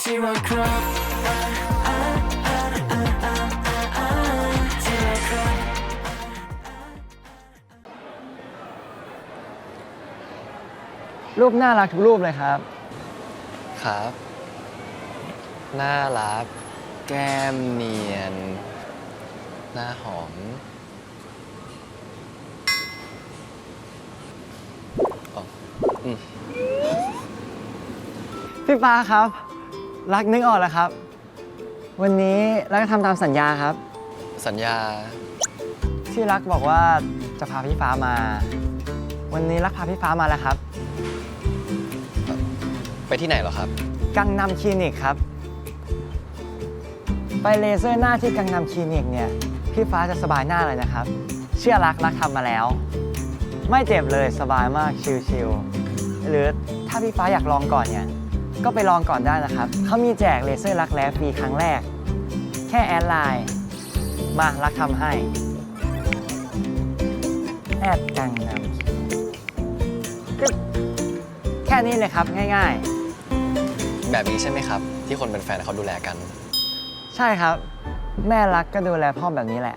ที่รักครับรูปน่ารักทุกรูปเลยครับ ครับ น่ารัก แก้มเนียน หน้าหอม อ๋อ อืม พี่ฟ้าครับ รักนึกออกแล้วครับ วันนี้รักจะทำตามสัญญาครับ สัญญา ที่รักบอกว่าจะพาพี่ฟ้ามา วันนี้รักพาพี่ฟ้ามาแล้วครับ ไปที่ไหนเหรอครับ กังนำคลินิกครับ ไปเลเซอร์หน้าที่กังนำคลินิกเนี่ย พี่ฟ้าจะสบายหน้าเลยนะครับ เชื่อรักรักทำมาแล้ว ไม่เจ็บเลยสบายมากชิลๆหรือถ้าพี่ฟ้าอยากลองก่อนเนี่ย ก็ไปลองก่อนได้นะครับ เขามีแจกเลเซอร์รักแร้ฟรีครั้งแรก แค่แอดไลน์มารักทำให้ แอดกังนำก็แค่นี้เลยครับง่ายๆแบบนี้ใช่ไหมครับ ที่คนเป็นแฟนเขาดูแลกันใช่ครับ แม่รักก็ดูแลพ่อแบบนี้แหละ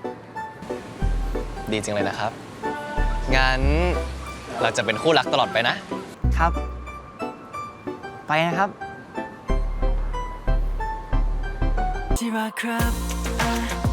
ดีจริงเลยนะครับ งั้นเราจะเป็นคู่รักตลอดไปนะ ครับ ไปนะครับที่รักครับ